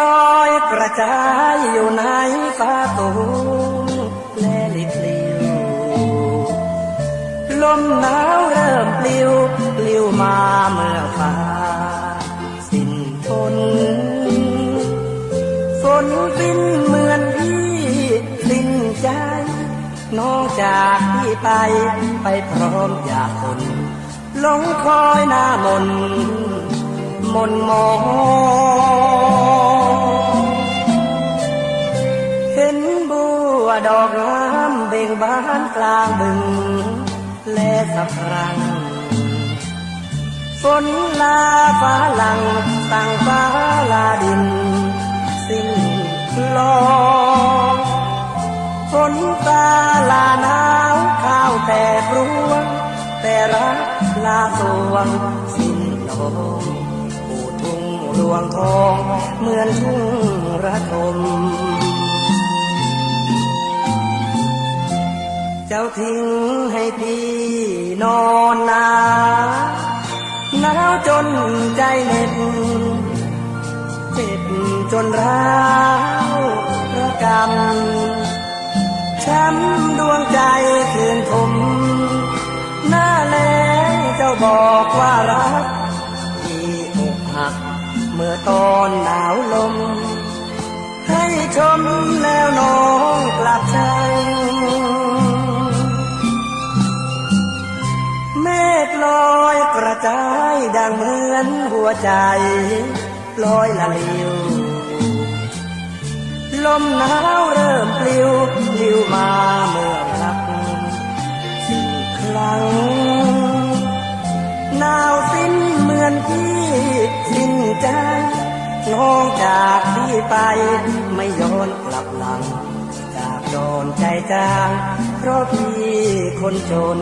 ลอยกระจายอยู่ในฟ้าตูมและลิบลิวลมหนาวเริ่มปลิวปลิวมาเมื่อฟ้า สิ้นทนฝนสิ้นเหมือนพี่สิ้นใจ น้องจากพี่ไป ไปพร้อมอยากคน ลงคอยหน้ามน มนมอง บัวดอกงามเบ่งบานกลางบึง และสักครั้งฝนลาฟ้าหลังตั้งฟ้าลาดิน สิ้นลองฝนตาลาหนาวข้าวแต่ปรวง แต่รักลาสวงสิ้นลมปูทุ่งรวงทองเหมือนทุ่งระทม เจ้าทิ้งให้พี่นอนนาหนาวจนใจเหน็บเจ็บจนร้าวระกำช้ำดวงใจคืนผมหน้าแล้งเจ้าบอกว่ารักที่อกหักเมื่อตอนหนาวลม ให้ชมแล้วน้องกลับใจ ลอยกระจายดังเหมือนหัวใจลอยละลิวลมหนาวเริ่มปลิวปลิวมาเมื่อรักสิ้นครั้งหนาวสิ้นเหมือนพี่สิ้นใจน้องจากพี่ไปไม่ย้อนกลับหลัง จากโดนใจจาง เพราะพี่คนจน